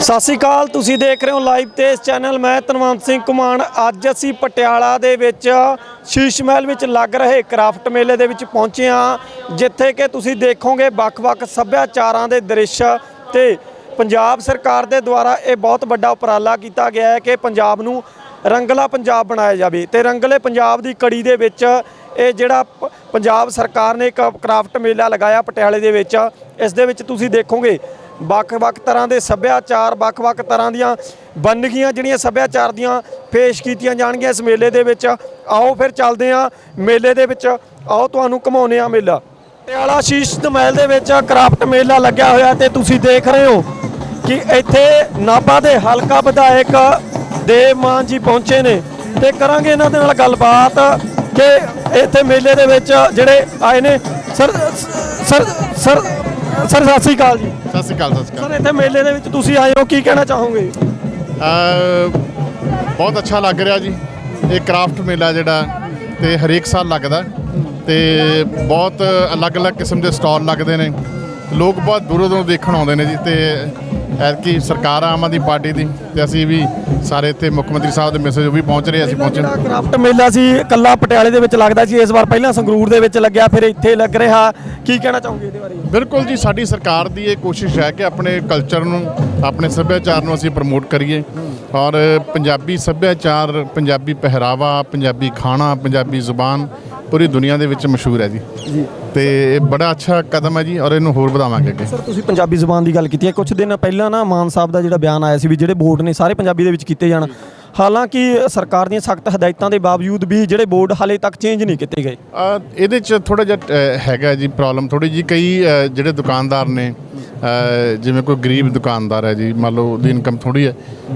ਸਤਿ ਸ਼੍ਰੀ ਅਕਾਲ, ਤੁਸੀਂ ਦੇਖ ਰਹੇ ਹੋ ਲਾਈਵ ਤੇ ਇਸ ਚੈਨਲ ਮੈਂ ਤਨਵੰਤ ਸਿੰਘ ਕੁਮਾਨ। ਅੱਜ ਅਸੀਂ ਪਟਿਆਲਾ ਦੇ ਵਿੱਚ ਸ਼ੀਸ਼ ਮਹਿਲ ਵਿੱਚ ਲੱਗ ਰਹੇ ਕਰਾਫਟ ਮੇਲੇ ਦੇ ਵਿੱਚ ਪਹੁੰਚੇ ਹਾਂ, ਜਿੱਥੇ ਕਿ ਤੁਸੀਂ ਦੇਖੋਗੇ ਵੱਖ-ਵੱਖ ਸੱਭਿਆਚਾਰਾਂ ਦੇ ਦ੍ਰਿਸ਼ ਤੇ ਪੰਜਾਬ ਸਰਕਾਰ ਦੇ ਦੁਆਰਾ ਇਹ ਬਹੁਤ ਵੱਡਾ ਉਪਰਾਲਾ ਕੀਤਾ ਗਿਆ ਹੈ ਕਿ ਪੰਜਾਬ ਨੂੰ ਰੰਗਲਾ ਪੰਜਾਬ ਬਣਾਇਆ ਜਾਵੇ ਤੇ ਰੰਗਲੇ ਪੰਜਾਬ ਦੀ ਕੜੀ ਦੇ ਵਿੱਚ ਇਹ ਜਿਹੜਾ ਪੰਜਾਬ ਸਰਕਾਰ ਨੇ ਇੱਕ ਕਰਾਫਟ ਮੇਲਾ ਲਗਾਇਆ ਪਟਿਆਲੇ ਦੇ ਵਿੱਚ। ਇਸ ਦੇ ਵਿੱਚ ਤੁਸੀਂ ਦੇਖੋਗੇ ਵੱਖ-ਵੱਖ ਤਰ੍ਹਾਂ ਦੇ ਸੱਭਿਆਚਾਰ, ਵੱਖ-ਵੱਖ ਤਰ੍ਹਾਂ ਦੀਆਂ ਵੰਨਗੀਆਂ ਜਿਹੜੀਆਂ ਸੱਭਿਆਚਾਰ ਦੀਆਂ ਪੇਸ਼ ਕੀਤੀਆਂ ਜਾਣਗੀਆਂ ਇਸ ਮੇਲੇ ਦੇ ਵਿੱਚ। ਆਓ ਫਿਰ ਚੱਲਦੇ ਹਾਂ ਮੇਲੇ ਦੇ ਵਿੱਚ। ਆਓ ਤੁਹਾਨੂੰ ਘਮਾਉਂਦੇ ਹਾਂ ਮੇਲਾ। ਪਟਿਆਲਾ ਸ਼ੀਸ਼ ਮਹਿਲ ਦੇ ਵਿੱਚ ਕਰਾਫਟ ਮੇਲਾ ਲੱਗਿਆ ਹੋਇਆ ਤੇ ਤੁਸੀਂ ਦੇਖ ਰਹੇ ਹੋ ਕਿ ਇੱਥੇ ਨਾਭਾ ਦੇ ਹਲਕਾ ਵਿਧਾਇਕ ਦੇਵ ਮਾਨ ਜੀ ਪਹੁੰਚੇ ਨੇ ਤੇ ਕਰਾਂਗੇ ਇਹਨਾਂ ਦੇ ਨਾਲ ਗੱਲਬਾਤ ਕਿ ਇੱਥੇ ਮੇਲੇ ਦੇ ਵਿੱਚ ਜਿਹੜੇ ਆਏ ਨੇ। ਸਰ ਸਰ ਸਰ ਸਰ, ਸਤਿ ਸ਼੍ਰੀ ਅਕਾਲ ਜੀ। ਸਤਿ ਸ਼੍ਰੀ ਅਕਾਲ ਸਤਿ ਸ਼੍ਰੀ ਸਰ ਇੱਥੇ ਮੇਲੇ ਦੇ ਵਿੱਚ ਤੁਸੀਂ ਆਏ ਹੋ ਕੀ ਕਹਿਣਾ ਚਾਹੋਗੇ? ਅਕਾਲ ਅਹ ਬਹੁਤ ਅੱਛਾ ਲੱਗ ਰਿਹਾ ਜੀ। ਇਹ ਕ੍ਰਾਫਟ ਮੇਲਾ ਜਿਹੜਾ ਤੇ ਹਰੇਕ ਸਾਲ ਲੱਗਦਾ। ਤੇ ਬਹੁਤ ਅਲੱਗ-ਅਲੱਗ ਕਿਸਮ ਦੇ ਸਟਾਲ ਲੱਗਦੇ ਨੇ। ਲੋਕ ਬਹੁਤ ਦੂਰੋਂ ਦੂਰੋਂ ਦੇਖਣ ਆਉਂਦੇ ਨੇ ਜੀ ਤੇ ਐਤਕੀ ਸਰਕਾਰ ਆਮ ਆਦਮੀ ਪਾਰਟੀ ਦੀ ਤੇ ਅਸੀਂ ਵੀ ਸਾਰੇ ਇੱਥੇ ਮੁੱਖ ਮੰਤਰੀ ਸਾਹਿਬ ਦੇ ਮੈਸੇਜ ਉਹ ਵੀ ਪਹੁੰਚ ਰਹੇ ਅਸੀਂ ਪਹੁੰਚੇ। ਜਿਹੜਾ ਕ੍ਰਾਫਟ ਮੇਲਾ ਸੀ ਕੱਲਾ ਪਟਿਆਲੇ ਦੇ ਵਿੱਚ ਲੱਗਦਾ ਸੀ ਇਸ ਵਾਰ ਪਹਿਲਾਂ ਸੰਗਰੂਰ ਦੇ ਵਿੱਚ ਲੱਗਿਆ ਫਿਰ ਇੱਥੇ ਲੱਗ ਰਿਹਾ। ਕੀ ਕਹਿਣਾ ਚਾਹੋਗੇ ਇਹਦੇ ਬਾਰੇ? ਬਿਲਕੁਲ ਜੀ ਸਾਡੀ ਸਰਕਾਰ ਦੀ ਇਹ ਕੋਸ਼ਿਸ਼ ਹੈ ਕਿ ਆਪਣੇ ਕਲਚਰ ਨੂੰ ਆਪਣੇ ਸੱਭਿਆਚਾਰ ਨੂੰ ਅਸੀਂ ਪ੍ਰਮੋਟ ਕਰੀਏ। ਔਰ ਪੰਜਾਬੀ ਸੱਭਿਆਚਾਰ ਪੰਜਾਬੀ ਪਹਿਰਾਵਾ ਪੰਜਾਬੀ ਖਾਣਾ ਪੰਜਾਬੀ ਜ਼ੁਬਾਨ ਪੂਰੀ ਦੁਨੀਆ ਦੇ ਵਿੱਚ ਮਸ਼ਹੂਰ ਹੈ ਜੀ। ਜੀ। ਤੇ ਇਹ ਬੜਾ ਅੱਛਾ ਕਦਮ ਹੈ ਜੀ ਔਰ ਇਹਨੂੰ ਹੋਰ ਵਧਾਵਾਂਗੇ ਅੱਗੇ। ਸਰ ਤੁਸੀਂ ਪੰਜਾਬੀ ਜ਼ੁਬਾਨ ਦੀ ਗੱਲ ਕੀਤੀ ਹੈ। ਕੁਝ ਦਿਨ ਪਹਿਲਾਂ ਨਾ ਮਾਨ ਸਾਹਿਬ ਦਾ ਜਿਹੜਾ ਬਿਆਨ ਆਇਆ ਸੀ ਵੀ ਜਿਹੜੇ ਬੋਰਡ ਨੇ ਸਾਰੇ ਪੰਜਾਬੀ ਦੇ ਵਿੱਚ ਕੀਤੇ ਜਾਣ। ਹਾਲਾਂਕਿ ਸਰਕਾਰ ਦੀਆਂ ਸਖਤ ਹਦਾਇਤਾਂ ਦੇ ਬਾਵਜੂਦ ਵੀ ਜਿਹੜੇ ਬੋਰਡ ਹਾਲੇ ਤੱਕ ਚੇਂਜ ਨਹੀਂ ਕੀਤੇ ਗਏ। ਇਹਦੇ ਚ ਥੋੜਾ ਜਿਹਾ ਹੈਗਾ ਜੀ ਪ੍ਰੋਬਲਮ ਥੋੜੀ ਜੀ ਕਈ ਜਿਹੜੇ ਦੁਕਾਨਦਾਰ ਨੇ ਜਿਵੇਂ ਕੋਈ ਗਰੀਬ ਦੁਕਾਨਦਾਰ ਹੈ ਜੀ, ਮੰਨ ਲਓ ਉਹਦੀ ਇਨਕਮ ਥੋੜੀ ਹੈ,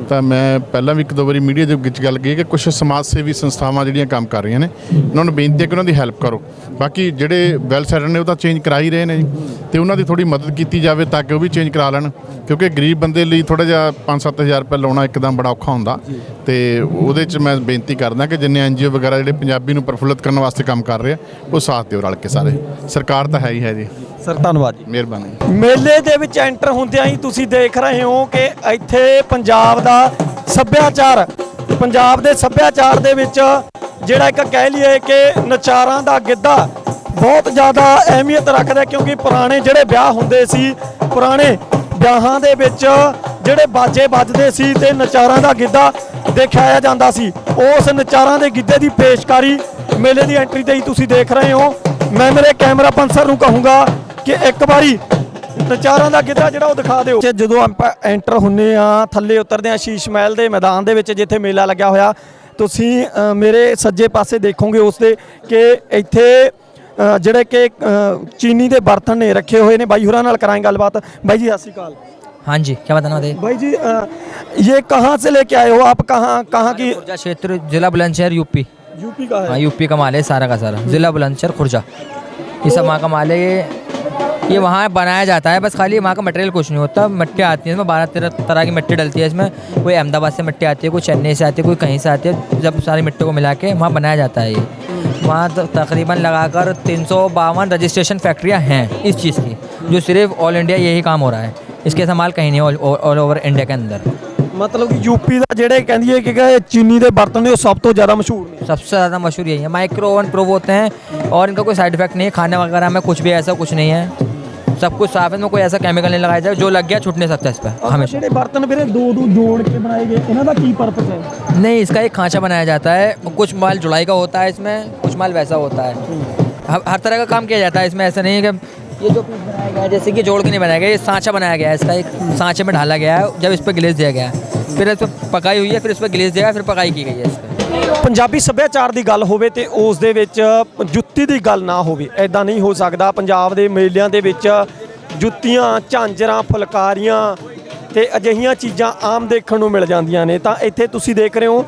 ਤਾਂ ਮੈਂ ਪਹਿਲਾਂ ਵੀ ਇੱਕ ਦੋ ਵਾਰੀ ਮੀਡੀਆ ਦੇ ਵਿੱਚ ਗੱਲ ਕਹੀ ਕਿ ਕੁਝ ਸਮਾਜ ਸੇਵੀ ਸੰਸਥਾਵਾਂ ਜਿਹੜੀਆਂ ਕੰਮ ਕਰ ਰਹੀਆਂ ਨੇ, ਉਹਨਾਂ ਨੂੰ ਬੇਨਤੀ ਹੈ ਕਿ ਉਹਨਾਂ ਦੀ ਹੈਲਪ ਕਰੋ। ਬਾਕੀ ਜਿਹੜੇ ਵੈਲ ਸੈਟਰ ਨੇ, ਉਹ ਤਾਂ ਚੇਂਜ ਕਰਾ ਹੀ ਰਹੇ ਨੇ ਜੀ, ਤੇ ਉਹਨਾਂ ਦੀ ਥੋੜੀ ਮਦਦ ਕੀਤੀ ਜਾਵੇ ਤਾਂ ਕਿ ਉਹ ਵੀ ਚੇਂਜ ਕਰਾ ਲੈਣ, ਕਿਉਂਕਿ ਗਰੀਬ ਬੰਦੇ ਲਈ ਥੋੜਾ ਜਿਹਾ 5-7000 ਰੁਪਏ ਲਾਉਣਾ ਇੱਕਦਮ ਬੜਾ ਔਖਾ ਹੁੰਦਾ, ਤੇ ਉਹਦੇ ਚ ਮੈਂ ਬੇਨਤੀ ਕਰਦਾ ਕਿ ਜਿੰਨੇ ਐਨਜੀਓ ਵਗੈਰਾ ਜਿਹੜੇ ਪੰਜਾਬੀ ਨੂੰ ਪ੍ਰਫੁੱਲਤ ਕਰਨ ਵਾਸਤੇ ਕੰਮ ਕਰ ਰਹੇ ਆ, ਉਹ ਸਾਥ ਦਿਓ ਰਲ ਕੇ ਸਾਰੇ। ਸਰਕਾਰ ਤਾਂ ਹੈ ਹੀ ਹੈ ਜੀ। ਸਰ ਧੰਨਵਾਦ ਜੀ। ਮਿਹਰਬਾਨੀ। ਮੇਲੇ ਦੇ ਵਿੱਚ ਐਂਟਰ ਹੁੰਦਿਆਂ ਹੀ ਤੁਸੀਂ ਦੇਖ ਰਹੇ ਹੋ ਕਿ ਇੱਥੇ ਪੰਜਾਬ ਦਾ ਸੱਭਿਆਚਾਰ ਪੰਜਾਬ ਦੇ ਸੱਭਿਆਚਾਰ ਦੇ ਵਿੱਚ ਜਿਹੜਾ ਇੱਕ ਕਹਿ ਲਈਏ ਕਿ ਨਚਾਰਾਂ ਦਾ ਗਿੱਧਾ ਬਹੁਤ ਜ਼ਿਆਦਾ ਅਹਿਮੀਅਤ ਰੱਖਦਾ ਕਿਉਂਕਿ ਪੁਰਾਣੇ ਜਿਹੜੇ ਵਿਆਹ ਹੁੰਦੇ ਸੀ ਪੁਰਾਣੇ ਵਿਆਹਾਂ ਦੇ ਵਿੱਚ ਜਿਹੜੇ ਬਾਜੇ ਵੱਜਦੇ ਸੀ ਤੇ ਨਚਾਰਾਂ ਦਾ ਗਿੱਧਾ ਦਿਖਾਇਆ ਜਾਂਦਾ ਸੀ। ਉਸ ਨਚਾਰਾਂ ਦੇ ਗਿੱਧੇ ਦੀ ਪੇਸ਼ਕਾਰੀ ਮੇਲੇ ਦੀ ਐਂਟਰੀ ਤੇ ਹੀ ਤੁਸੀਂ ਦੇਖ ਰਹੇ ਹੋ। ਮੈਂ ਮੇਰੇ ਕੈਮਰਾ ਪੰਸਰ ਨੂੰ ਕਹੂੰਗਾ ਕਿ ਇੱਕ ਵਾਰੀ ਨਚਾਰਾਂ ਦਾ ਗਿੱਧਾ ਜਿਹੜਾ ਉਹ ਦਿਖਾ ਦਿਓ ਤੇ ਜਦੋਂ ਆਪਾਂ ਐਂਟਰ ਹੁੰਨੇ ਆ ਥੱਲੇ ਉਤਰਦੇ ਆ ਸ਼ੀਸ਼ ਮਹਿਲ ਦੇ ਮੈਦਾਨ ਦੇ ਵਿੱਚ ਜਿੱਥੇ ਮੇਲਾ ਲੱਗਿਆ ਹੋਇਆ ਤੁਸੀਂ ਅ, ਮੇਰੇ ਸੱਜੇ ਪਾਸੇ ਦੇਖੋਗੇ ਉਸ ਦੇ ਕਿ ਇੱਥੇ ਅ, ਜਿਹੜੇ ਕਿ ਅ, ਚੀਨੀ ਦੇ ਬਰਤਨ ਨੇ ਰੱਖੇ ਹੋਏ ਨੇ ਬਾਈ ਹੋਰਾਂ ਨਾਲ ਕਰਾਂਗੇ ਗੱਲਬਾਤ ਬਾਈ ਜੀ ਸਤਿ ਸ਼੍ਰੀ ਅਕਾਲ हाँ जी क्या बताना बताइए भाई जी अ, ये कहाँ से लेके आए हो आप कहाँ कहाँ की खुर्जा क्षेत्र जिला बुलंदशहर यूपी यूपी का हाँ है यूपी का माल है सारा का सारा जिला बुलंदशहर खुर्जा ये सब वहाँ का माल है ये ये वहाँ बनाया जाता है बस खाली वहाँ का मटेरियल कुछ नहीं होता मिट्टी आती है इसमें बारह तेरह तरह की मिट्टी डलती है इसमें कोई अहमदाबाद से मिट्टी आती है कोई चेन्नई से आती है कोई कहीं से आती है जब सारी मिट्टी को मिला के वहाँ बनाया जाता है ये वहाँ तो तकरीबन लगाकर तीन सौ बावन रजिस्ट्रेशन फैक्ट्रियाँ हैं इस चीज़ की जो सिर्फ ऑल इंडिया यही काम हो रहा है इसके ऐसा माल कहीं नहीं है ऑल ओवर इंडिया के अंदर ਮਤਲਬ ਕਿ ਯੂਪੀ ਦਾ ਜਿਹੜੇ ਕਹਿੰਦੀ ਹੈ ਕਿ ਕਿ ਚੀਨੀ ਦੇ ਬਰਤਨ ਨੇ ਉਹ ਸਭ ਤੋਂ ਜ਼ਿਆਦਾ ਮਸ਼ਹੂਰ ਨੇ सबसे ज़्यादा मशहूर यही है माइक्रो ओवन प्रो होते हैं और इनका कोई साइड इफेक्ट नहीं है खाने वगैरह में कुछ भी ऐसा कुछ नहीं है सब कुछ साफ है इनमें कोई ऐसा केमिकल नहीं लगाया जाए जो लग गया छूट नहीं सकता इस पर ਆਹ हमेशा ਜਿਹੜੇ ਬਰਤਨ ਵੀਰੇ ਦੋ ਦੋ ਜੋੜ ਕੇ ਬਣਾਏ ਗਏ ਇਹਨਾਂ ਦਾ ਕੀ ਪਰਪਸ ਹੈ नहीं इसका एक खांचा बनाया जाता है कुछ माल जुलाई का होता है इसमें कुछ माल वैसा होता है हर हर तरह का काम किया जाता है इसमें ऐसा नहीं है कि ये जो पीस बनाया गया है जैसे कि जोड़ के नहीं बनाया गया ये सांचा बनाया गया है इसका एक सांचे में ढाला गया है जब इस पर गिलेस दिया गया है फिर इस पर पकाई हुई है फिर इस पर गिलेस दिया गया फिर पकाई की गई है इस पर ਪੰਜਾਬੀ ਸੱਭਿਆਚਾਰ ਦੀ ਗੱਲ ਹੋਵੇ ਤੇ ਉਸ ਦੇ ਵਿੱਚ ਜੁੱਤੀ ਦੀ ਗੱਲ ਨਾ ਹੋਵੇ ਐਦਾਂ ਨਹੀਂ ਹੋ ਸਕਦਾ। ਪੰਜਾਬ ਦੇ ਮੇਲਿਆਂ ਦੇ ਵਿੱਚ ਜੁੱਤੀਆਂ, ਝਾਂਜਰਾਂ, ਫੁਲਕਾਰੀਆਂ ਤੇ ਅਜਿਹੀਆਂ ਚੀਜ਼ਾਂ ਆਮ ਦੇਖਣ ਨੂੰ ਮਿਲ ਜਾਂਦੀਆਂ ਨੇ। ਤਾਂ ਇੱਥੇ ਤੁਸੀਂ ਦੇਖ ਰਹੇ ਹੋ,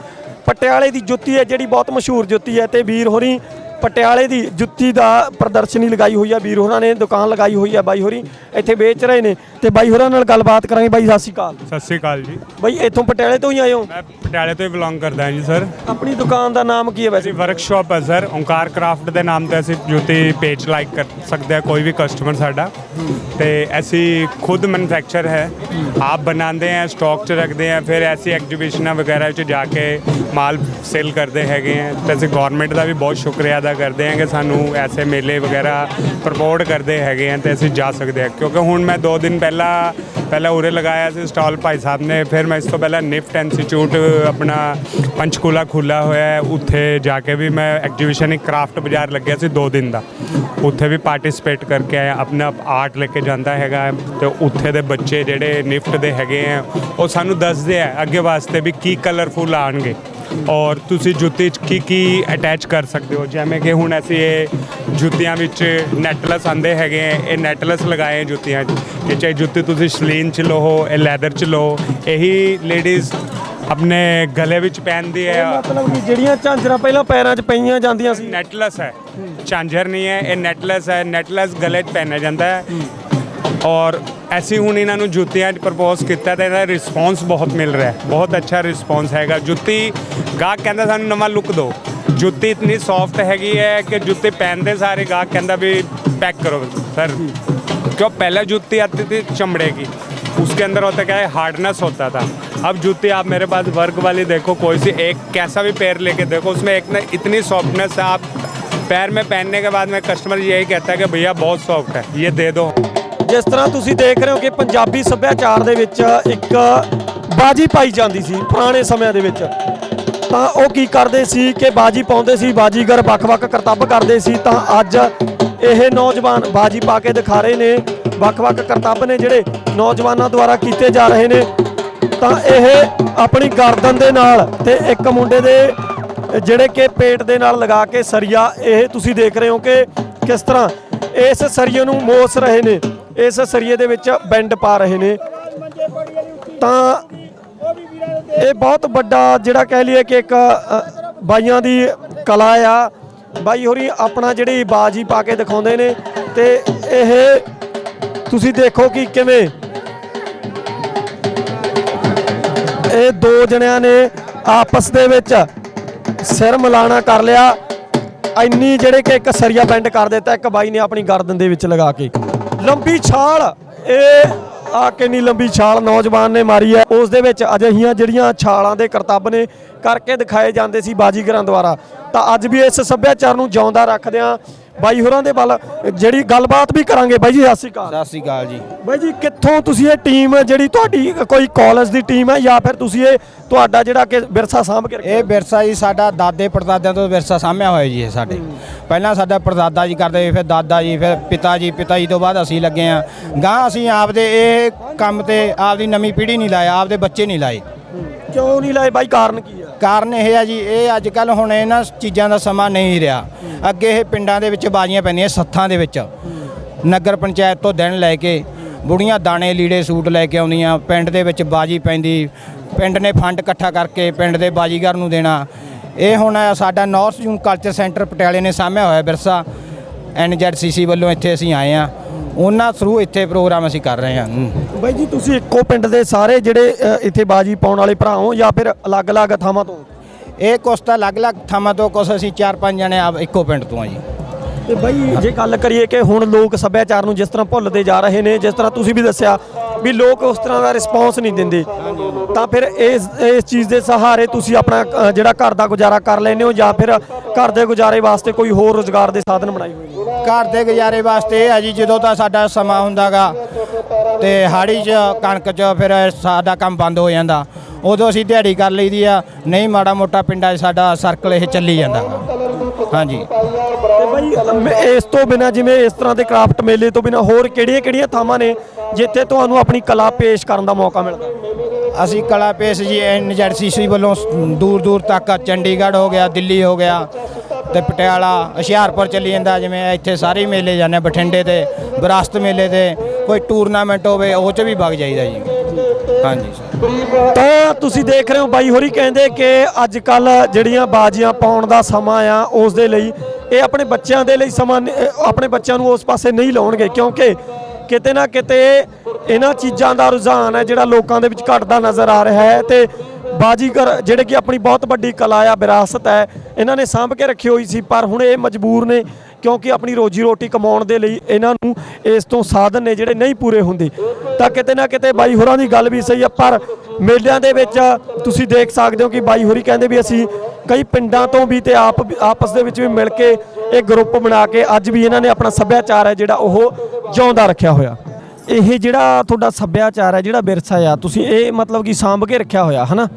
ਪਟਿਆਲੇ ਦੀ ਜੁੱਤੀ ਹੈ, ਜਿਹੜੀ ਬਹੁਤ ਮਸ਼ਹੂਰ ਜੁੱਤੀ ਹੈ ਤੇ ਵੀਰ ਹੋਰੀ ਪਟਿਆਲੇ ਦੀ ਜੁੱਤੀ ਦਾ ਪ੍ਰਦਰਸ਼ਨੀ ਲਗਾਈ ਹੋਈ ਆ ਵੀਰ ਹੋਰਾਂ ਨੇ ਦੁਕਾਨ ਲਗਾਈ ਹੋਈ ਆ ਬਾਈ ਹੋਰੀ ਇੱਥੇ ਵੇਚ ਰਹੇ ਨੇ ਤੇ ਬਾਈ ਹੋਰਾਂ ਨਾਲ ਗੱਲਬਾਤ ਕਰਾਂਗੇ। ਬਾਈ ਸਤਿ ਸ਼੍ਰੀ ਅਕਾਲ। ਸਤਿ ਸ਼੍ਰੀ ਅਕਾਲ ਜੀ। ਬਾਈ ਇੱਥੋਂ ਪਟਿਆਲੇ ਤੋਂ ਹੀ ਆਏ ਹੋ? ਮੈਂ ਪਟਿਆਲੇ ਤੋਂ ਹੀ ਬਿਲੋਂਗ ਕਰਦਾ ਹਾਂ ਜੀ ਸਰ। ਆਪਣੀ ਦੁਕਾਨ ਦਾ ਨਾਮ ਕੀ ਹੈ ਵੈਸੇ? ਵਰਕਸ਼ਾਪ ਹੈ ਸਰ। ਓਂਕਾਰ ਕਰਾਫਟ ਦੇ ਨਾਮ ਤੇ ਅਸੀਂ ਜੁੱਤੀ ਪੇਜ ਲਾਈਕ ਕਰ ਸਕਦੇ ਆ ਕੋਈ ਵੀ ਕਸਟਮਰ ਸਾਡਾ। ਤੇ ਅਸੀਂ ਖੁਦ ਮੈਨੂਫੈਕਚਰ ਹੈ। ਆਪ ਬਣਾਉਂਦੇ ਆ ਸਟਾਕ 'ਚ ਰੱਖਦੇ ਆ ਫਿਰ ਐਸੀ ਐਗਜੀਬਿਸ਼ਨਾਂ ਵਗੈਰਾ 'ਚ ਜਾ ਕੇ ਮਾਲ ਸੇਲ ਕਰਦੇ ਹੈਗੇ ਆ ਤੇ ਅਸੀਂ ਗਵਰਨਮੈਂਟ ਦਾ ਵੀ ਬਹੁਤ ਸ਼ੁਕਰੀਆ ਅਦਾ ਕਰਦੇ ਹਾਂ ਕਿ ਸਾਨੂੰ ਐਸੇ ਮੇਲੇ ਵਗੈਰਾ ਪ੍ਰਮੋਟ ਕਰਦੇ ਹੈਗੇ ਆ ਤੇ ਅਸੀਂ ਜਾ ਸਕਦੇ ਹਾਂ। ਕਿਉਂਕਿ ਹੁਣ ਮੈਂ 2 ਦਿਨ ਪਹਿਲਾਂ ਪਹਿਲਾਂ ਉਰੇ ਲਗਾਇਆ ਸੀ ਸਟਾਲ ਭਾਈ ਸਾਹਿਬ ਨੇ, ਫਿਰ ਮੈਂ ਇਸ ਤੋਂ ਪਹਿਲਾਂ ਨਿਫਟ ਇੰਸਟੀਚਿਊਟ ਆਪਣਾ ਪੰਚਕੂਲਾ ਖੁੱਲਾ ਹੋਇਆ ਹੈ। ਉੱਥੇ ਜਾ ਕੇ ਵੀ ਮੈਂ ਐਗਜੀਬਿਸ਼ਨ ਇੱਕ ਕਰਾਫਟ ਬਾਜ਼ਾਰ ਲੱਗਿਆ ਸੀ 2 ਦਿਨ ਦਾ। ਉੱਥੇ ਵੀ ਪਾਰਟਿਸਿਪੇਟ ਕਰਕੇ ਆਇਆ, ਆਪਣਾ ਆਰਟ ਲੈ ਕੇ ਜਾਂਦਾ ਹੈਗਾ ਹੈ ਤੇ ਉੱਥੇ ਦੇ ਬੱਚੇ ਜਿਹੜੇ ਨਿਫਟ ਦੇ ਹੈਗੇ ਆ ਉਹ ਸਾਨੂੰ ਦੱਸਦੇ ਆ ਅੱਗੇ ਵਾਸਤੇ ਵੀ ਕੀ ਕਲਰਫੁਲ ਆਣਗੇ ਔਰ ਤੁਸੀਂ ਜੁੱਤੀ 'ਚ ਕੀ ਕੀ ਅਟੈਚ ਕਰ ਸਕਦੇ ਹੋ? ਜਿਵੇਂ ਕਿ ਹੁਣ ਅਸੀਂ ਇਹ ਜੁੱਤੀਆਂ ਵਿੱਚ ਨੈਟਲਸ ਆਂਦੇ ਹੈਗੇ ਆ ਇਹ ਨੈਟਲਸ ਲਗਾਏ ਜੁੱਤੀਆਂ 'ਚ। ਇਹ ਚਾਹੇ ਜੁੱਤੀ ਤੁਸੀਂ ਸਲੀਨ 'ਚ ਲਓ ਇਹ ਲੈਦਰ 'ਚ ਲਓ ਇਹੀ ਲੇਡੀਜ਼ ਆਪਣੇ ਗਲੇ ਵਿੱਚ ਪਹਿਨਦੀ ਹੈ ਮਤਲਬ ਕਿ ਜਿਹੜੀਆਂ ਝਾਂਜਰਾਂ ਪਹਿਲਾਂ ਪੈਰਾਂ 'ਚ ਪਈਆਂ ਜਾਂਦੀਆਂ ਸੀ। ਨੈਟਲਸ ਹੈ। ਝਾਂਜਰ ਨਹੀਂ ਹੈ ਇਹ ਨੈਟਲਸ ਹੈ। ਨੈਟਲਸ ਗਲੇ 'ਚ ਪਹਿਨਿਆ ਜਾਂਦਾ ਹੈ। ਔਰ ਐਸੀ ਹੁਣ ਇਹਨਾਂ ਨੂੰ ਜੁੱਤੀਆਂ 'ਚ ਪ੍ਰਪੋਜ਼ ਕੀਤਾ ਤੇ ਇਹਦਾ ਰਿਸਪੌਂਸ ਬਹੁਤ ਮਿਲ ਰਿਹਾ ਹੈ ਬਹੁਤ ਅੱਛਾ ਰਿਸਪੌਂਸ ਹੈਗਾ ਜੁੱਤੀ ਗਾਹਕ ਕਹਿੰਦਾ ਸਾਨੂੰ ਨਵਾਂ ਲੁੱਕ ਦਿਓ ਜੁੱਤੀ ਇਤਨੀ ਸੌਫਟ ਹੈਗੀ ਹੈ ਕਿ ਜੁੱਤੀ ਪਹਿਨਦੇ ਸਾਰੇ ਗਾਹਕ ਕਹਿੰਦਾ ਵੀ ਪੈਕ ਕਰੋ सर क्यों पहले जूती आती थी चमड़े की उसके अंदर होता क्या है हार्डनेस होता था अब जूती आप मेरे पास वर्क वाली देखो कोई सी एक कैसा भी पैर लेके देखो उसमें एक ना इतनी सॉफ्टनेस है आप पैर में पहनने के बाद में कस्टमर यही कहता है कि भैया बहुत सॉफ्ट है ये दे दो ਜਿਸ ਤਰ੍ਹਾਂ ਤੁਸੀਂ ਦੇਖ ਰਹੇ ਹੋ ਕਿ ਪੰਜਾਬੀ ਸੱਭਿਆਚਾਰ ਦੇ ਵਿੱਚ ਇੱਕ ਬਾਜੀ ਪਾਈ ਜਾਂਦੀ ਸੀ ਪੁਰਾਣੇ ਸਮਿਆਂ ਦੇ ਵਿੱਚ, ਤਾਂ ਉਹ ਕੀ ਕਰਦੇ ਸੀ ਕਿ ਬਾਜੀ ਪਾਉਂਦੇ ਸੀ, ਬਾਜੀਗਰ ਵੱਖ-ਵੱਖ ਕਰਤੱਬ ਕਰਦੇ ਸੀ, ਤਾਂ ਅੱਜ ਇਹ ਨੌਜਵਾਨ ਬਾਜੀ ਪਾ ਕੇ ਦਿਖਾ ਰਹੇ ਨੇ, ਵੱਖ-ਵੱਖ ਕਰਤੱਬ ਨੇ ਜਿਹੜੇ ਨੌਜਵਾਨਾਂ ਦੁਆਰਾ ਕੀਤੇ ਜਾ ਰਹੇ ਨੇ, ਤਾਂ ਇਹ ਆਪਣੀ ਗਰਦਨ ਦੇ ਨਾਲ ਤੇ ਇੱਕ ਮੁੰਡੇ ਦੇ ਜਿਹੜੇ ਕਿ ਪੇਟ ਦੇ ਨਾਲ ਲਗਾ ਕੇ ਸਰੀਆ, ਇਹ ਤੁਸੀਂ ਦੇਖ ਰਹੇ ਹੋ ਕਿ ਕਿਸ ਤਰ੍ਹਾਂ ਇਸ ਸਰੀਏ ਨੂੰ ਮੋਸ ਰਹੇ ਨੇ। ਇਸ ਸਰੀਏ ਦੇ ਵਿੱਚ ਬੈਂਡ ਪਾ ਰਹੇ ਨੇ। ਤਾਂ ਇਹ ਬਹੁਤ ਵੱਡਾ ਜਿਹੜਾ ਕਹਿ ਲਈਏ ਕਿ ਇੱਕ ਬਾਈਆਂ ਦੀ ਕਲਾ ਆ। ਬਾਈ ਹੋਰੀ ਆਪਣਾ ਜਿਹੜੀ ਬਾਜੀ ਪਾ ਕੇ ਦਿਖਾਉਂਦੇ ਨੇ ਤੇ ਇਹ ਤੁਸੀਂ ਦੇਖੋ ਕਿ ਕਿਵੇਂ ਇਹ ਦੋ ਜਣਿਆਂ ਨੇ ਆਪਸ ਦੇ ਵਿੱਚ ਸਿਰ ਮਿਲਾਣਾ ਕਰ ਲਿਆ। ਇੰਨੀ ਜਿਹੜੇ ਕਿ ਇੱਕ ਸਰੀਆ ਬੈਂਡ ਕਰ ਦਿੱਤਾ, ਇੱਕ ਬਾਈ ਨੇ ਆਪਣੀ ਗਰਦਨ ਦੇ ਵਿੱਚ ਲਗਾ ਕੇ। ਲੰਬੀ ਛਾਲ। ਇਹ ਆ ਕਿੰਨੀ ਲੰਬੀ ਛਾਲ ਨੌਜਵਾਨ ਨੇ ਮਾਰੀ ਹੈ। ਉਸ ਦੇ ਵਿੱਚ ਅਜਿਹੀਆਂ ਜਿਹੜੀਆਂ ਛਾਲਾਂ ਦੇ ਕਰਤੱਵ ਨੇ ਕਰਕੇ ਦਿਖਾਏ ਜਾਂਦੇ ਸੀ ਬਾਜੀਗਰਾਂ ਦੁਆਰਾ। ਤਾਂ ਅੱਜ ਵੀ ਇਸ ਸੱਭਿਆਚਾਰ ਨੂੰ ਜਿਉਂਦਾ ਰੱਖਦਿਆਂ ਬਾਈ ਹੋਰਾਂ ਦੇ ਵੱਲ ਜਿਹੜੀ ਗੱਲਬਾਤ ਵੀ ਕਰਾਂਗੇ ਬਾਈ ਜੀ ਸਤਿ ਸ਼੍ਰੀ ਅਕਾਲ। ਸਤਿ ਸ਼੍ਰੀ ਅਕਾਲ ਜੀ। ਬਾਈ ਜੀ ਕਿੱਥੋਂ ਤੁਸੀਂ ਇਹ ਟੀਮ ਜਿਹੜੀ ਤੁਹਾਡੀ ਕੋਈ ਕਾਲਜ ਦੀ ਟੀਮ ਹੈ ਜਾਂ ਫਿਰ ਤੁਸੀਂ ਇਹ ਤੁਹਾਡਾ ਜਿਹੜਾ ਕਿ ਵਿਰਸਾ ਸਾਂਭ ਕੇ ਰੱਖਿਆ? ਇਹ ਵਿਰਸਾ ਜੀ ਸਾਡਾ ਦਾਦੇ ਪੜਦਾਦਿਆਂ ਤੋਂ ਵਿਰਸਾ ਸਾਂਭਿਆ ਹੋਇਆ ਜੀ ਇਹ ਸਾਡੇ। ਪਹਿਲਾਂ ਸਾਡਾ ਪੜਦਾਦਾ ਜੀ ਕਰਦੇ ਫਿਰ ਦਾਦਾ ਜੀ ਫਿਰ ਪਿਤਾ ਜੀ ਪਿਤਾ ਜੀ ਤੋਂ ਬਾਅਦ ਅਸੀਂ ਲੱਗੇ ਆ ਗਾਂ ਅਸੀਂ ਆਪਦੇ ਇਹ ਕੰਮ ਤੇ ਆਪਦੀ ਨਵੀਂ ਪੀੜ੍ਹੀ ਨਹੀਂ ਲਾਇਆ ਆਪਦੇ ਬੱਚੇ ਨਹੀਂ ਲਾਏ। ਕਿਉਂ ਨਹੀਂ ਲਾਏ? ਬਾਈ ਕਾਰਨ ਕੀ ਆ? ਕਾਰਨ ਇਹ ਆ ਜੀ ਇਹ ਅੱਜ ਕੱਲ ਹੁਣ ਇਹਨਾਂ ਚੀਜ਼ਾਂ ਦਾ ਸਮਾਂ ਨਹੀਂ ਰਿਹਾ। ਅੱਗੇ ਇਹ ਪਿੰਡਾਂ ਦੇ ਵਿੱਚ ਬਾਜ਼ੀਆਂ ਪੈਂਦੀਆਂ ਸੱਥਾਂ ਦੇ ਵਿੱਚ। ਨਗਰ ਪੰਚਾਇਤ ਤੋਂ ਦਿਨ ਲੈ ਕੇ ਬੁੜੀਆਂ ਦਾਣੇ ਲੀੜੇ ਸੂਟ ਲੈ ਕੇ ਆਉਂਦੀਆਂ। ਪਿੰਡ ਦੇ ਵਿੱਚ ਬਾਜੀ ਪੈਂਦੀ। ਪਿੰਡ ਨੇ ਫੰਡ ਇਕੱਠਾ ਕਰਕੇ ਪਿੰਡ ਦੇ ਬਾਜੀਗਰ ਨੂੰ ਦੇਣਾ। ਇਹ ਹੁਣ ਸਾਡਾ ਨਾਰਥ ਜੂਨ ਕਲਚਰ ਸੈਂਟਰ ਪਟਿਆਲੇ ਨੇ ਸਾਂਭਿਆ ਹੋਇਆ ਵਿਰਸਾ ਐਨਜੈਡਸੀਸੀ ਵੱਲੋਂ ਇੱਥੇ ਅਸੀਂ ਆਏ ਆ ਉਹਨਾਂ ਥਰੂ ਇੱਥੇ ਪ੍ਰੋਗਰਾਮ ਅਸੀਂ ਕਰ ਰਹੇ ਹਾਂ। ਬਾਈ ਜੀ ਤੁਸੀਂ ਇੱਕੋ ਪਿੰਡ ਦੇ ਸਾਰੇ ਜਿਹੜੇ ਅ, ਇੱਥੇ ਬਾਜੀ ਪਾਉਣ ਵਾਲੇ ਭਰਾ ਹੋ ਜਾਂ ਫਿਰ ਅਲੱਗ-ਅਲੱਗ ਥਾਵਾਂ ਤੋਂ? ਇਹ ਕੁਛ ਤਾਂ ਅਲੱਗ-ਅਲੱਗ ਥਾਵਾਂ ਤੋਂ ਕੁਛ ਅਸੀਂ ਚਾਰ ਪੰਜ ਜਣੇ ਆ ਇੱਕੋ ਪਿੰਡ ਤੋਂ ਆ ਜੀ। ਤੇ ਬਾਈ ਜੇ ਗੱਲ ਕਰੀਏ ਕਿ ਹੁਣ ਲੋਕ ਸੱਭਿਆਚਾਰ ਨੂੰ ਜਿਸ ਤਰ੍ਹਾਂ ਭੁੱਲਦੇ ਜਾ ਰਹੇ ਨੇ ਜਿਸ ਤਰ੍ਹਾਂ ਤੁਸੀਂ ਵੀ ਦੱਸਿਆ ਵੀ ਲੋਕ ਉਸ ਤਰ੍ਹਾਂ ਦਾ ਰਿਸਪੌਂਸ ਨਹੀਂ ਦਿੰਦੇ ਤਾਂ ਫਿਰ ਇਸ ਇਸ ਚੀਜ਼ ਦੇ ਸਹਾਰੇ ਤੁਸੀਂ ਆਪਣਾ ਅ, ਜਿਹੜਾ ਘਰ ਦਾ ਗੁਜ਼ਾਰਾ ਕਰ ਲੈਂਦੇ ਹੋ ਜਾਂ ਫਿਰ ਘਰ ਦੇ ਗੁਜ਼ਾਰੇ ਵਾਸਤੇ ਕੋਈ ਹੋਰ ਰੋਜ਼ਗਾਰ ਦੇ ਸਾਧਨ ਬਣਾਏ ਹੋਏ ਨੇ? ਘਰ ਦੇ ਗੁਜ਼ਾਰੇ ਵਾਸਤੇ ਇਹ ਹੈ ਜੀ ਜਦੋਂ ਤਾਂ ਸਾਡਾ ਸਮਾਂ ਹੁੰਦਾਗਾ ਤੇ ਹਾੜੀ 'ਚ ਕਣਕ 'ਚ ਫਿਰ ਸਾਡਾ ਕੰਮ ਬੰਦ ਹੋ ਜਾਂਦਾ। ਉਦੋਂ ਅਸੀਂ ਦਿਹਾੜੀ ਕਰ ਲਈਦੀ ਆ ਨਹੀਂ ਮਾੜਾ ਮੋਟਾ ਪਿੰਡਾਂ 'ਚ ਸਾਡਾ ਸਰਕਲ ਇਹ ਚੱਲੀ ਜਾਂਦਾ। ਹਾਂਜੀ। ਤੇ ਬਾਈ ਮ- ਇਸ ਤੋਂ ਬਿਨਾ ਜਿਵੇਂ ਇਸ ਤਰ੍ਹਾਂ ਦੇ ਕ੍ਰਾਫਟ ਮੇਲੇ ਤੋਂ ਬਿਨਾ ਹੋਰ ਕਿਹੜੀਆਂ-ਕਿਹੜੀਆਂ ਥਾਵਾਂ ਨੇ ਜਿੱਥੇ ਤੁਹਾਨੂੰ ਆਪਣੀ ਕਲਾ ਪੇਸ਼ ਕਰਨ ਦਾ ਮੌਕਾ ਮਿਲਦਾ? ਅਸੀਂ ਕਲਾ ਪੇਸ਼ ਜੀ ਐਨਜੈਡਸੀਸੀ ਵੱਲੋਂ ਦੂਰ ਦੂਰ ਤੱਕ ਚੰਡੀਗੜ੍ਹ ਹੋ ਗਿਆ ਦਿੱਲੀ ਹੋ ਗਿਆ ਤੇ ਪਟਿਆਲਾ ਹੁਸ਼ਿਆਰਪੁਰ ਚੱਲੀ ਜਾਂਦਾ ਜਿਵੇਂ ਇੱਥੇ ਸਾਰੇ ਮੇਲੇ ਜਾਂਦੇ ਆ, ਬਠਿੰਡੇ ਤੇ ਵਿਰਾਸਤ ਮੇਲੇ ਤੇ ਕੋਈ ਟੂਰਨਾਮੈਂਟ ਹੋਵੇ ਉਹ 'ਚ ਵੀ ਵਗ ਜਾਈਦਾ ਜੀ। ਹਾਂਜੀ। ਤਾਂ ਤੁਸੀਂ ਦੇਖ ਰਹੇ ਹੋ ਬਾਈ ਹੋਰੀ ਕਹਿੰਦੇ ਕਿ ਅੱਜ ਕੱਲ ਜਿਹੜੀਆਂ ਬਾਜੀਆਂ ਪਾਉਣ ਦਾ ਸਮਾਂ ਆ ਉਸ ਦੇ ਲਈ ਇਹ ਆਪਣੇ ਬੱਚਿਆਂ ਦੇ ਲਈ ਸਮਾਂ ਆਪਣੇ ਬੱਚਿਆਂ ਨੂੰ ਉਸ ਪਾਸੇ ਨਹੀਂ ਲਾਉਣਗੇ ਕਿਉਂਕਿ ਕਿਤੇ ਨਾ ਕਿਤੇ ਇਹਨਾਂ ਚੀਜ਼ਾਂ ਦਾ ਰੁਝਾਨ ਹੈ ਜਿਹੜਾ ਲੋਕਾਂ ਦੇ ਵਿੱਚ ਘਟਦਾ ਨਜ਼ਰ ਆ ਰਿਹਾ ਹੈ ਤੇ ਬਾਜੀਗਰ ਜਿਹੜੇ ਕਿ ਆਪਣੀ ਬਹੁਤ ਵੱਡੀ ਕਲਾ ਆ, ਵਿਰਾਸਤ ਹੈ, ਇਹਨਾਂ ਨੇ ਸਾਂਭ ਕੇ ਰੱਖੀ ਹੋਈ ਸੀ, ਪਰ ਹੁਣ ਇਹ ਮਜਬੂਰ ਨੇ ਕਿਉਂਕਿ ਆਪਣੀ ਰੋਜੀ ਰੋਟੀ ਕਮਾਉਣ ਦੇ ਲਈ ਇਹਨਾਂ ਨੂੰ ਇਸ ਤੋਂ ਸਾਧਨ ਨੇ ਜਿਹੜੇ ਨਹੀਂ ਪੂਰੇ ਹੁੰਦੇ। ਤਾਂ ਕਿਤੇ ਨਾ ਕਿਤੇ ਬਾਈ ਹੋਰਾਂ ਦੀ ਗੱਲ ਵੀ ਸਹੀ ਹੈ ਪਰ ਮੇਲਿਆਂ ਦੇ ਵਿੱਚ ਤੁਸੀਂ ਦੇਖ ਸਕਦੇ ਹੋ ਕਿ ਬਾਈ ਹੋਰੀ ਕਹਿੰਦੇ ਵੀ ਅਸੀਂ ਕਈ ਪਿੰਡਾਂ ਤੋਂ ਵੀ ਤੇ ਆਪ ਆਪਸ ਦੇ ਵਿੱਚ ਵੀ ਮਿਲ ਕੇ ਇਹ ਗਰੁੱਪ ਬਣਾ ਕੇ ਅੱਜ ਵੀ ਇਹਨਾਂ ਨੇ ਆਪਣਾ ਸੱਭਿਆਚਾਰ ਹੈ ਜਿਹੜਾ ਉਹ ਜਿਉਂਦਾ ਰੱਖਿਆ ਹੋਇਆ। ਇਹ ਜਿਹੜਾ ਤੁਹਾਡਾ ਸੱਭਿਆਚਾਰ ਹੈ ਜਿਹੜਾ ਵਿਰਸਾ ਆ ਤੁਸੀਂ ਇਹ ਮਤਲਬ ਕਿ ਸਾਂਭ ਕੇ ਰੱਖਿਆ ਹੋਇਆ ਹਨਾ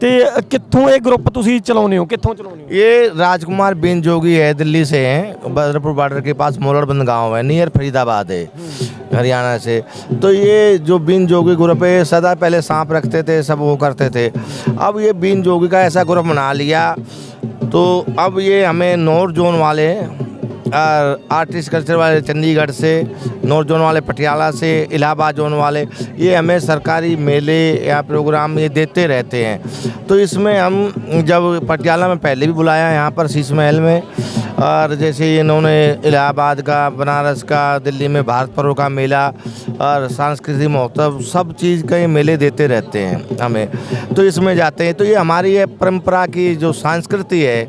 ਤੇ ਕਿੱਥੋਂ ਇਹ ਗਰੁੱਪ ਤੁਸੀਂ ਚਲਾਉਂਦੇ ਹੋ ਕਿੱਥੋਂ ਚਲਾਉਂਦੇ ਹੋ ये राजकुमार बिन जोगी है दिल्ली से हैं बदरपुर बॉर्डर के पास मोलड़बंद गांव है नियर फरीदाबाद है हरियाणा से तो ये जो बिन जोगी ग्रुप है सदा पहले सांप रखते थे सब वो करते थे अब ये बिन जोगी का ऐसा ग्रुप बना लिया तो अब ये हमें नॉर्थ जोन वाले और आर्टिस्ट कल्चर वाले चंडीगढ़ से नॉर्थ जोन वाले पटियाला से, इलाहाबाद जोन वाले, ये हमें सरकारी मेले या प्रोग्राम ये देते रहते हैं। तो इसमें हम जब पटियाला में पहले भी बुलाया यहाँ पर शीश महल में और जैसे इन्होंने इलाहाबाद का बनारस का दिल्ली में भारत पर्व का मेला और सांस्कृतिक महोत्सव सब चीज़ के मेले देते रहते हैं हमें। तो इसमें जाते हैं तो ये हमारी ये परंपरा की जो संस्कृति है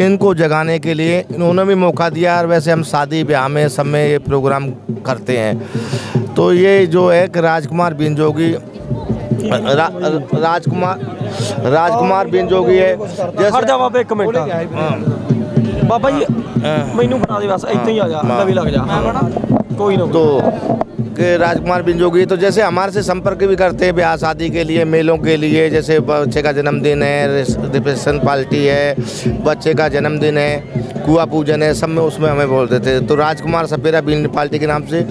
इनको जगाने के लिए इन्होंने भी मौका दिया और वैसे हम शादी ब्याह में सब में ये प्रोग्राम करते हैं। तो ये जो है कि राजकुमार बिंजोगी जोगी राजकुमार राजकुमार बिंजोगी है। हर कमेंट ਬਾਬਾ ਜੀ ਮੈਨੂੰ ਬਣਾ ਦੇ ਬਸ ਇੱਥੇ ਹੀ ਆ ਜਾ ਲਵੀ ਲੱਗ ਜਾ ਕੋਈ ਨਾ तो कि राजकुमार बिन जोगी तो जैसे हमारे से संपर्क भी करते हैं ब्याह शादी के लिए मेलों के लिए जैसे बच्चे का जन्मदिन है रिसेप्शन पार्टी है बच्चे का जन्मदिन है कुआ पूजन है सब में उसमें हमें बोलते थे तो राजकुमार सपेरा बिन पार्टी के नाम से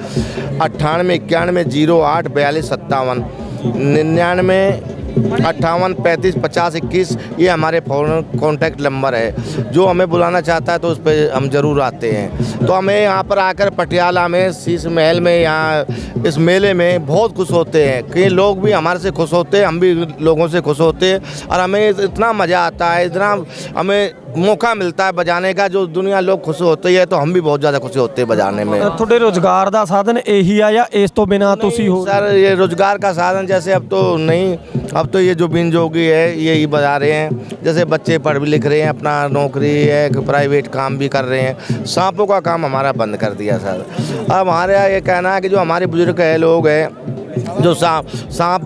अट्ठानवे इक्यानवे जीरो आठ बयालीस सत्तावन निन्यानवे अट्ठावन, पैंतीस, पचास, इक्कीस, ये हमारे फ़ोन कॉन्टैक्ट नंबर है। जो हमें बुलाना चाहता है तो उस पर हम ज़रूर आते हैं। तो हमें यहाँ पर आकर पटियाला में, शीश महल में, यहाँ इस मेले में बहुत खुश होते हैं कई लोग भी हमारे से खुश होते हैं, हम भी लोगों से खुश होते हैं और हमें इतना मज़ा आता है, इतना हमें मौका मिलता है बजाने का जो दुनिया लोग खुश होते हैं तो हम भी बहुत ज़्यादा खुशी होते हैं बजाने में ਤੁਹਾਡੇ ਰੋਜ਼ਗਾਰ ਦਾ ਸਾਧਨ ਇਹੀ ਆ ਜਾਂ ਇਸ ਤੋਂ ਬਿਨਾ ਤੁਸੀਂ ਹੋ सर ये रोजगार का साधन जैसे अब तो नहीं अब तो ये जो बिन जोगी है यही बजा रहे हैं जैसे बच्चे पढ़ भी लिख रहे हैं अपना नौकरी है कि प्राइवेट काम भी कर रहे हैं सांपों का काम हमारा बंद कर दिया सर अब हमारे यहाँ ये कहना है कि जो हमारे बुजुर्ग है लोग हैं जो सांप सांप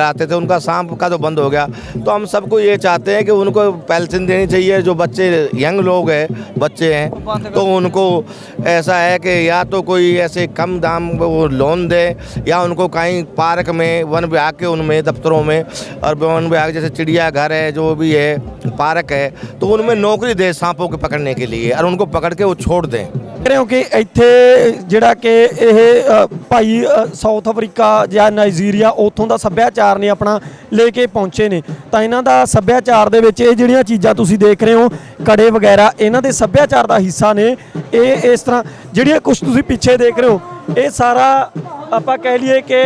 आते थे, उनका सांप का तो बंद हो गया। तो हम सबको ये चाहते हैं कि उनको पेंशन देनी चाहिए, जो बच्चे यंग लोग हैं, बच्चे हैं तो उनको ऐसा है कि या तो कोई ऐसे कम दाम वो लोन दे, या उनको कहीं पार्क में, वन विभाग के उनमें, दफ्तरों में, और वन विभाग जैसे चिड़ियाघर है, जो भी है, पार्क है तो उनमें नौकरी दे सांपों के पकड़ने के लिए, और उनको पकड़ के वो छोड़ दें। ਰਹੇ ਹੋ ਕਿ ਇੱਥੇ ਜਿਹੜਾ ਕਿ ਇਹ ਭਾਈ ਸਾਊਥ ਅਫਰੀਕਾ ਜਾਂ ਨਾਈਜੀਰੀਆ ਉੱਥੋਂ ਦਾ ਸੱਭਿਆਚਾਰ ਨੇ ਆਪਣਾ ਲੈ ਕੇ ਪਹੁੰਚੇ ਨੇ। ਤਾਂ ਇਹਨਾਂ ਦਾ ਸੱਭਿਆਚਾਰ ਦੇ ਵਿੱਚ ਇਹ ਜਿਹੜੀਆਂ ਚੀਜ਼ਾਂ ਤੁਸੀਂ ਦੇਖ ਰਹੇ ਹੋ, ਕੜੇ ਵਗੈਰਾ, ਇਹਨਾਂ ਦੇ ਸੱਭਿਆਚਾਰ ਦਾ ਹਿੱਸਾ ਨੇ। ਇਹ ਇਸ ਤਰ੍ਹਾਂ ਜਿਹੜੀਆਂ ਕੁਝ ਤੁਸੀਂ ਪਿੱਛੇ ਦੇਖ ਰਹੇ ਹੋ, ਇਹ ਸਾਰਾ ਆਪਾਂ ਕਹਿ ਲਈਏ ਕਿ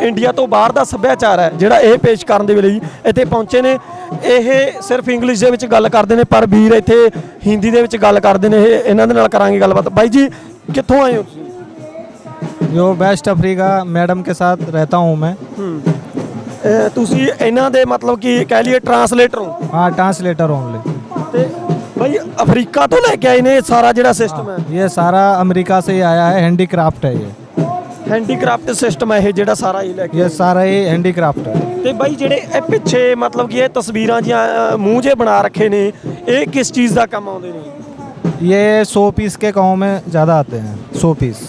ਇੰਡੀਆ ਤੋਂ ਬਾਹਰ ਦਾ ਸੱਭਿਆਚਾਰ ਹੈ, ਜਿਹੜਾ ਇਹ ਪੇਸ਼ ਕਰਨ ਦੇ ਲਈ ਇੱਥੇ ਪਹੁੰਚੇ ਨੇ। ਇਹ ਸਿਰਫ ਇੰਗਲਿਸ਼ ਦੇ ਵਿੱਚ ਗੱਲ ਕਰਦੇ ਨੇ ਪਰ ਵੀਰ ਇੱਥੇ ਹਿੰਦੀ ਦੇ ਵਿੱਚ ਗੱਲ ਕਰਦੇ ਨੇ ਇਹ ਇਹਨਾਂ ਦੇ ਨਾਲ ਕਰਾਂਗੇ ਗੱਲਬਾਤ ਬਾਈ ਜੀ ਕਿੱਥੋਂ ਆਏ ਹੋ ਤੁਸੀਂ जो वेस्ट अफ्रीका मैडम के साथ रहता हूँ मैं ਅਹ ਤੁਸੀਂ ਇਹਨਾਂ ਦੇ ਮਤਲਬ ਕਿ ਕਹਿ ਲਈਏ ਟਰਾਂਸਲੇਟਰ ਹੋ हाँ ट्रांसलेटर ओनली ਤੇ ਬਾਈ ਅਫਰੀਕਾ ਤੋਂ ਲੈ ਕੇ ਆਏ ਨੇ ਇਹ ਸਾਰਾ ਜਿਹੜਾ ਸਿਸਟਮ ਹੈ ये सारा अमेरिका से ही आया है हैंडीक्राफ्ट है ये ਹੈਂਡੀਕ੍ਰਾਫਟ ਸਿਸਟਮ ਹੈ ਇਹ ਜਿਹੜਾ ਸਾਰਾ ਹੀ ਲੈ ਕੇ ये सारा ही हैंडीक्राफ्ट है ਤੇ ਬਾਈ ਜਿਹੜੇ ਇਹ ਪਿੱਛੇ ਮਤਲਬ ਕਿ ਇਹ ਤਸਵੀਰਾਂ ਜੀਆਂ ਅਹ, ਮੂੰਹ ਜੇ ਬਣਾ ਰੱਖੇ ਨੇ ਇਹ ਕਿਸ ਚੀਜ਼ ਦਾ ਕੰਮ ਆਉਂਦੇ ਨੇ ये सौ पीस के गाँव में ज़्यादा आते हैं सौ पीस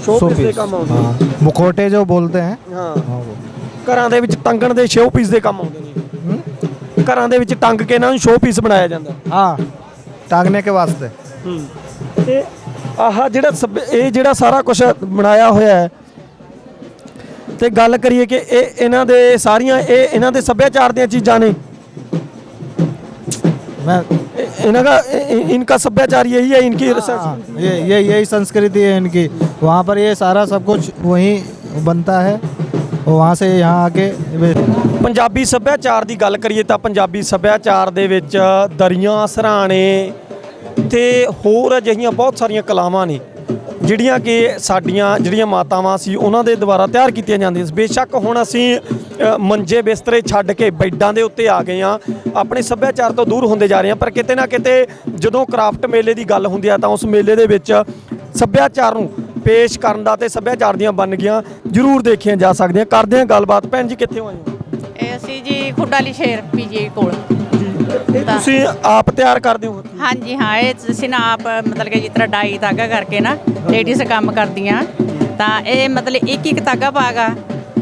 शो पीस के काम आते हैं। हाँ मुखोटे जो बोलते हैं ਹਾਂ हाँ वो ਘਰਾਂ ਦੇ ਵਿੱਚ ਟੰਗਣ ਦੇ ਸ਼ੋਅ ਪੀਸ ਦੇ ਕੰਮ ਆਉਂਦੇ ਨੇ ਘਰਾਂ ਦੇ ਵਿੱਚ ਟੰਗ ਕੇ ਇਹਨਾਂ ਨੂੰ ਸ਼ੋਅ ਪੀਸ ਬਣਾਇਆ ਜਾਂਦਾ हाँ टांगने के वास्ते ਤੇ ਆਹ ਜਿਹੜਾ ਸੱਭ- ਇਹ ਜਿਹੜਾ ਸਾਰਾ ਕੁਝ ਬਣਾਇਆ ਹੋਇਆ ਹੈ ਤੇ ਗੱਲ ਕਰੀਏ ਕਿ ਇਹ ਇਹਨਾਂ ਦੇ ਸਾਰੀਆਂ ਇਹ ਇਹਨਾਂ ਦੇ ਸੱਭਿਆਚਾਰ ਦੀਆਂ ਚੀਜ਼ਾਂ ਨੇ। मैं ਇਹਨਾਂ ਦਾ ਇਨਕਾ ਸੱਭਿਆਚਾਰ ਇਹੀ ਹੈ ਇਨਕੀ हाँ, रिसर्च ये ये यही संस्कृति है इनकी वहाँ पर ये सारा सब कुछ वहीं बनता है और वहाँ से यहाँ ਪੰਜਾਬੀ ਸੱਭਿਆਚਾਰ ਦੀ ਗੱਲ ਕਰੀਏ ਤਾਂ ਪੰਜਾਬੀ ਸੱਭਿਆਚਾਰ ਦੇ ਵਿੱਚ ਦਰੀਆਂ ਸਰਾਣੇ ਤੇ ਹੋਰ ਅਜਿਹੀਆਂ ਬਹੁਤ ਸਾਰੀਆਂ ਕਲਾਵਾਂ ਨੇ। ਜਿਹੜੀਆਂ ਕਿ ਸਾਡੀਆਂ ਜਿਹੜੀਆਂ ਮਾਤਾਵਾਂ ਸੀ, ਉਹਨਾਂ ਦੇ ਦੁਆਰਾ ਤਿਆਰ ਕੀਤੀਆਂ ਜਾਂਦੀਆਂ ਸੀ। ਬੇਸ਼ੱਕ ਹੁਣ ਅਸੀਂ ਮੰਜੇ ਬਿਸਤਰੇ ਛੱਡ ਕੇ ਬੈੱਡਾਂ ਦੇ ਉੱਤੇ ਆ ਗਏ ਆ ਆਪਣੇ ਸੱਭਿਆਚਾਰ ਤੋਂ ਦੂਰ ਹੁੰਦੇ ਜਾ ਰਹੇ ਆ ਪਰ ਕਿਤੇ ਨਾ ਕਿਤੇ ਜਦੋਂ ਕਰਾਫਟ ਮੇਲੇ ਦੀ ਗੱਲ ਹੁੰਦੀ ਆ, ਤਾਂ ਉਸ ਮੇਲੇ ਦੇ ਵਿੱਚ ਸੱਭਿਆਚਾਰ ਨੂੰ ਪੇਸ਼ ਕਰਨ ਦਾ ਤੇ ਸੱਭਿਆਚਾਰ ਦੀਆਂ ਬਣ ਜ਼ਰੂਰ ਦੇਖੀਆਂ ਜਾ ਸਕਦੀਆਂ। ਕਰਦੇ ਆ ਗੱਲਬਾਤ। ਭੈਣ ਜੀ, ਕਿੱਥੇ ਆਏ ਇਹ ਅਸੀਂ ਜੀ ਖੁੱਡਾਲੀ ਸ਼ੇਰ ਪੀਜੀ ਕੋਲ। ਇਹ ਤੁਸੀਂ ਆਪ ਤਿਆਰ ਕਰਦੇ ਹੋ? ਹਾਂਜੀ ਹਾਂ ਇਹ ਅਸੀਂ ਨਾ ਆਪ ਮਤਲਬ ਕਿ ਜਿਸ ਤਰ੍ਹਾਂ ਡਾਈ ਧਾਗਾ ਕਰਕੇ ਨਾ ਲੇਡੀਜ਼ ਕੰਮ ਕਰਦੀਆਂ ਤਾਂ ਇਹ ਮਤਲਬ ਇੱਕ ਇੱਕ ਧਾਗਾ ਪਾਗਾ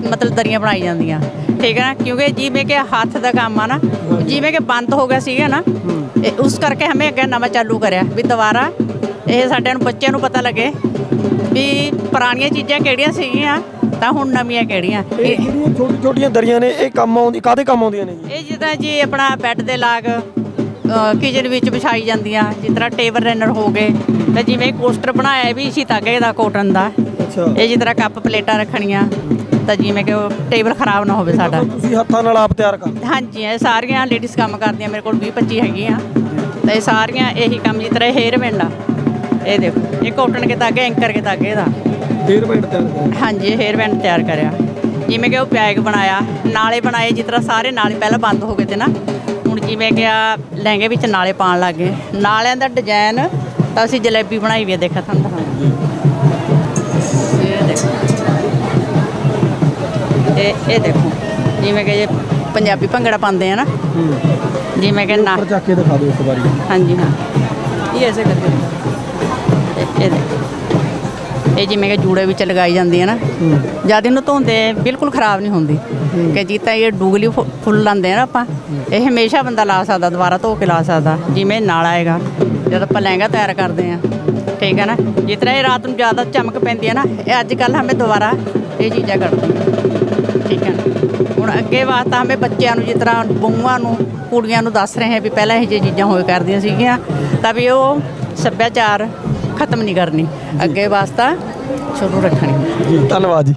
ਮਤਲਬ ਦਰੀਆਂ ਬਣਾਈ ਜਾਂਦੀਆਂ। ਠੀਕ ਹੈ ਨਾ? ਕਿਉਂਕਿ ਜਿਵੇਂ ਕਿ ਹੱਥ ਦਾ ਕੰਮ ਆ ਨਾ ਜਿਵੇਂ ਕਿ ਬੰਦ ਹੋ ਗਿਆ ਸੀਗਾ ਨਾ ਇਹ ਉਸ ਕਰਕੇ ਹਮੇ ਅੱਗੇ ਨਵਾਂ ਚਾਲੂ ਕਰਿਆ ਵੀ ਦੁਬਾਰਾ ਇਹ ਸਾਡੇ ਨੂੰ ਬੱਚਿਆਂ ਨੂੰ ਪਤਾ ਲੱਗੇ ਵੀ ਪੁਰਾਣੀਆਂ ਚੀਜ਼ਾਂ ਕਿਹੜੀਆਂ ਸੀਗੀਆਂ ਤਾਂ ਹੁਣ ਨਵੀਆਂ ਕਿਹੜੀਆਂ? ਇਹ ਇਹ- ਜਿਹੜੀਆਂ ਛੋਟੀ ਛੋਟੀਆਂ ਦਰੀਆਂ ਨੇ ਇਹ ਕੰਮ ਆਉਂਦੀ ਕਾਦੇ ਕੰਮ ਆਉਂਦੀਆਂ ਨੇ ਜੀ? ਇਹ ਜਿੱਦਾਂ ਜੀ ਆਪਣਾ ਬੈੱਡ ਦੇ ਲਾਗ ਕਿਚਨ ਵਿੱਚ ਵਿਛਾਈ ਜਾਂਦੀਆਂ ਜਿਸ ਤਰ੍ਹਾਂ ਟੇਬਲ ਰਨਰ ਹੋ ਗਏ ਤੇ ਜਿਵੇਂ ਕੋਸਟਰ ਬਣਾਇਆ ਇਹ ਵੀ ਇਸੀ ਧਾਗੇ ਦਾ ਕੋਟਨ ਦਾ। ਅੱਛਾ। ਇਹ ਜਿਸ ਤਰ੍ਹਾਂ ਕੱਪ ਪਲੇਟਾਂ ਰੱਖਣੀਆਂ ਤਾਂ ਜਿਵੇਂ ਕਿ ਉਹ ਟੇਬਲ ਖਰਾਬ ਨਾ ਹੋਵੇ ਸਾਡਾ। ਤੁਸੀਂ ਹੱਥਾਂ ਨਾਲ ਆਪ ਤਿਆਰ ਕਰਦੇ। ਹਾਂਜੀ ਇਹ ਸਾਰੀਆਂ ਲੇਡੀਜ਼ ਕੰਮ ਕਰਦੀਆਂ ਮੇਰੇ ਕੋਲ 20 25 ਹੈਗੀਆਂ। ਤੇ ਇਹ ਸਾਰੀਆਂ ਇਹੀ ਕੰਮ ਜਿਸ ਤਰ੍ਹਾਂ ਹੇਅਰ ਬੈਂਡ ਆ। ਇਹ ਦੇਖੋ ਇਹ ਕੋਟਨ ਕੇ ਧਾਗੇ ਐਂਕਰ ਕੇ ਧਾਗੇ ਦਾ ਫੇਰ ਬੈਂਡ ਤਿਆਰ ਕਰਦੇ ਹਾਂਜੀ ਹੇਅਰ ਬੈਂਡ ਤਿਆਰ ਕਰਿਆ। ਜਿਵੇਂ ਕਿ ਉਹ ਬੈਗ ਬਣਾਇਆ ਨਾਲੇ ਬਣਾਏ ਜਿਸ ਤਰ੍ਹਾਂ ਸਾਰੇ ਨਾਲੇ ਪਹਿਲਾਂ ਬੰਦ ਹੋ ਗਏ ਤੇ ਨਾ ਹੁਣ ਜਿਵੇਂ ਕਿ ਆ ਲਹਿੰਗੇ ਵਿੱਚ ਨਾਲੇ ਪਾਣ ਲੱਗੇ ਨਾਲਿਆਂ ਦਾ ਡਿਜ਼ਾਈਨ ਤਾਂ ਅਸੀਂ ਜਲੇਬੀ ਬਣਾਈ ਵੀ ਆ ਦੇਖਾ ਤੁਹਾਨੂੰ ਦਿਖਾਉਂਦੀ ਇਹ ਦੇਖੋ। ਇਹ ਇਹ ਦੇਖੋ ਜਿਵੇਂ ਕਿ ਇਹ ਪੰਜਾਬੀ ਭੰਗੜਾ ਪਾਉਂਦੇ ਆ ਨਾ। ਜਿਵੇਂ ਕਿ ਨਾ ਚੱਕ ਕੇ ਦਿਖਾ ਦਿਓ ਇੱਕ ਵਾਰੀ। ਹਾਂਜੀ ਹਾਂ। ਇਹ ਐਸੇ ਕਰਕੇ। ਇਹ ਦੇਖੋ। ਇਹ ਜਿਵੇਂ ਕਿ ਜੂੜੇ ਵਿੱਚ ਲਗਾਈ ਜਾਂਦੀ ਹੈ ਨਾ, ਜਦ ਇਹਨੂੰ ਧੋਂਦੇ ਬਿਲਕੁਲ ਖਰਾਬ ਨਹੀਂ ਹੁੰਦੀ। ਕਿ ਜਿੱਦਾਂ ਇਹ ਡੂਗਲੀ ਫੁ- ਫੁੱਲ ਲਾਉਂਦੇ ਨਾ ਆਪਾਂ, ਇਹ ਹਮੇਸ਼ਾ ਬੰਦਾ ਲਾ ਸਕਦਾ, ਦੁਬਾਰਾ ਧੋ ਕੇ ਲਾ ਸਕਦਾ, ਜਿਵੇਂ ਨਾਲ ਆਏਗਾ ਜਦ ਆਪਾਂ ਲਹਿੰਗਾ ਤਿਆਰ ਕਰਦੇ ਆ, ਠੀਕ ਹੈ ਨਾ, ਜਿਸ ਤਰ੍ਹਾਂ ਇਹ ਰਾਤ ਨੂੰ ਜ਼ਿਆਦਾ ਚਮਕ ਪੈਂਦੀ ਹੈ ਨਾ, ਇਹ ਅੱਜ ਕੱਲ ਹਮੇ ਦੁਬਾਰਾ ਇਹ ਚੀਜ਼ਾਂ ਕਰਦੇ ਠੀਕ ਹੈ ਨਾ, ਹੁਣ ਅੱਗੇ ਵਾਸਤਾ ਹਮੇ ਬੱਚਿਆਂ ਨੂੰ ਜਿਸ ਤਰ੍ਹਾਂ ਬਹੂਆਂ ਨੂੰ, ਕੁੜੀਆਂ ਨੂੰ ਦੱਸ ਰਹੇ ਹਾਂ ਵੀ ਪਹਿਲਾਂ ਇਹ ਜਿਹੀ ਚੀਜ਼ਾਂ ਹੋਏ ਕਰਦੀਆਂ ਸੀਗੀਆਂ, ਤਾਂ ਵੀ ਉਹ ਸੱਭਿਆਚਾਰ ਖਤਮ ਨਹੀਂ ਕਰਨੀ। ਅੱਗੇ ਵਾਸਤਾ ਸ਼ੁਰੂ ਰੱਖਣੀ। ਧੰਨਵਾਦ ਜੀ।